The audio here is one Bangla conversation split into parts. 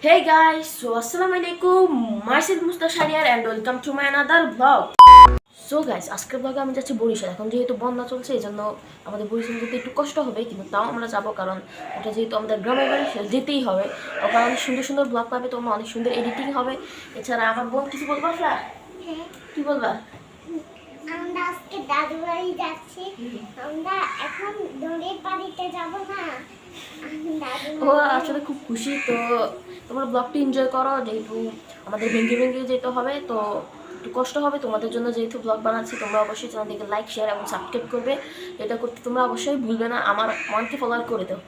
Hey guys, so Assalamualaikum, myself Musta Shariar and welcome to my another vlog. So guys আজকের ব্লগে আমি যাচ্ছি বরিশাল। এখন যেহেতু বন্যা চলছে এই জন্য আমাদের বরিশাল যেতে একটু কষ্ট হবে কিন্তু তাও আমরা যাব কারণ এটা যেহেতু আমাদের গ্রামের বাড়ি যেতেই হবে। ওখানে অনেক সুন্দর সুন্দর ব্লগ পাবে তোমরা অনেক সুন্দর এডিটিং হবে। এছাড়া আমার বোন কিছু বলবা হ্যাঁ, কি বলবা? আমরা আজকে দাদু বাড়ি যাচ্ছি। আমরা এখন দড়ির বাড়িতে যাব না। ও আসলে খুব খুশি তো। তোমরা ব্লগটি এনজয় করো যেহেতু আমাদের ভেঙ্গে ভেঙ্গে যেতে হবে তো একটু কষ্ট হবে। তোমাদের জন্য যেহেতু ব্লগ বানাচ্ছি তোমরা অবশ্যই চ্যানেলটিকে লাইক শেয়ার এবং সাবস্ক্রাইব করবে। এটা করতে তোমরা অবশ্যই ভুলবে না আমার ওয়ানকে ফলোয়ার করে দাও।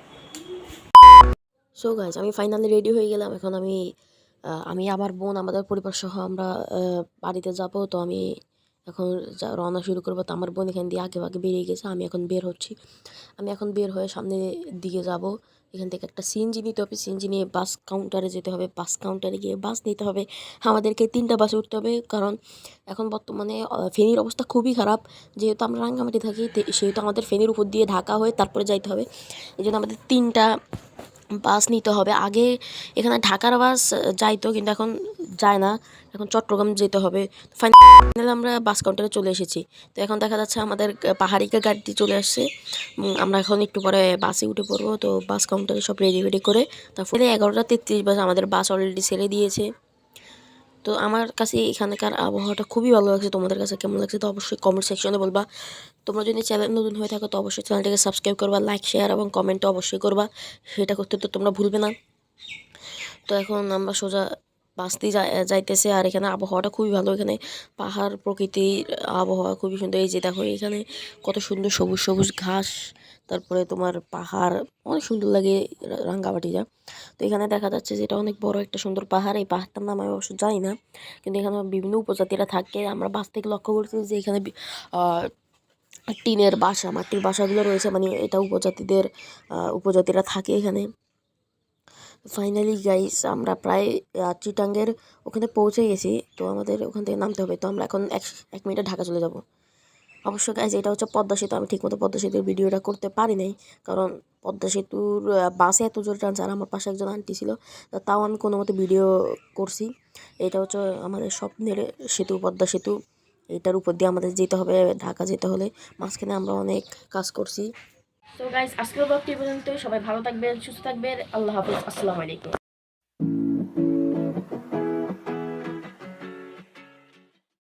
সো গাইজ আমি ফাইনালি রেডি হয়ে গেলাম। এখন আমি আমি আমার বোন আমাদের পরিবার সহ আমরা বাড়িতে যাব। তো আমি এখন যা- রওনা শুরু করব তো আমার বোন এখান দিয়ে আগে আগে বেরিয়ে গেছে, আমি এখন বের হচ্ছি। আমি এখন বের হয়ে সামনের দিকে যাব। এখান থেকে একটা সিএনজি নিতে হবে সিএনজি নিয়ে বাস কাউন্টারে যেতে হবে। বাস কাউন্টারে গিয়ে বাস নিতে হবে। আমাদেরকে তিনটা বাসে উঠতে হবে, কারণ এখন বর্তমানে ফেনীর অবস্থা খুবই খারাপ। যেহেতু আমরা রাঙ্গামাটি থাকি সেহেতু আমাদের ফেনীর উপর দিয়ে ঢাকা হয়ে তারপরে যাইতে হবে। এই জন্য আমাদের তিনটা বাস নিতে হবে। আগে এখানে ঢাকার বাস যাইতো কিন্তু এখন যায় না। এখন চট্টগ্রাম যেতে হবে। ফাইনাল আমরা বাস কাউন্টারে চলে এসেছি। তো এখন দেখা যাচ্ছে আমাদের পাহাড়িকে পাহাড়িকা গাড়িটি চলে আসছে। আমরা এখন একটু পরে বাসে উঠে পড়ব। তো বাস কাউন্টারে সব রেডি রেডি করে তারপরে এগারোটা তেত্রিশ বাস আমাদের বাস অলরেডি ছেড়ে দিয়েছে। তো আমার কাছে এখানকার আবহাওয়াটা খুবই ভালো লাগছে। তোমাদের কাছে কেমন লাগছে তো অবশ্যই কমেন্ট সেকশনে বলবা। তোমরা যদি চ্যানেল নতুন হয়ে থাকো তো অবশ্যই চ্যানেলটাকে সাবস্ক্রাইব করবা লাইক শেয়ার এবং কমেন্ট অবশ্যই করবা। সেটা করতে তো তোমরা ভুলবে না। তো এখন আমরা সোজা বাসতেই যাইতেছে। আর এখানে আবহাওয়াটা খুবই ভালো। এখানে পাহাড়, প্রকৃতির আবহাওয়া খুবই সুন্দর। এই যে দেখো, এখানে কত সুন্দর সবুজ সবুজ ঘাস, তারপরে তোমার পাহাড়, অনেক সুন্দর লাগে রাঙ্গামাটিটা। তো এখানে দেখা যাচ্ছে যে এটা অনেক বড় একটা সুন্দর পাহাড়। এই পাহাড়টার নাম আমি অবশ্য জানি না, কিন্তু এখানে বিভিন্ন উপজাতিরা থাকে। আমরা বাস থেকে লক্ষ্য করছি যে এখানে টিনের বাসা, মাটির বাসাগুলো রয়েছে। মানে এটা উপজাতিদের উপজাতিরা থাকে এখানে। ফাইনালি গাইস আমরা প্রায় চিটাঙ্গের ওখানে পৌঁছে গেছি। তো আমাদের ওখান থেকে নামতে হবে। তো আমরা এখন এক এক মিনিটে ঢাকা চলে যাব। অবশ্য গাইজ এটা হচ্ছে পদ্মা সেতু। আমি ঠিকমতো পদ্মা সেতুর ভিডিওটা করতে পারি নাই। কারণ পদ্মা সেতুর বাসে এত জোরে টানছে। আর আমার পাশে একজন আন্টি ছিল। তাও আমি কোনো মতো ভিডিও করছি। এটা হচ্ছে আমাদের স্বপ্নের সেতু, পদ্মা সেতু। এটার উপর দিয়ে আমাদের যেতে হবে। ঢাকা যেতে হলে। মাঝখানে আমরা অনেক কাজ করছি। তো গাইজ আজকের ব্লগটি পর্যন্ত সবাই ভালো থাকবেন সুস্থ থাকবেন। আল্লাহ হাফিজ। আসসালামু আলাইকুম।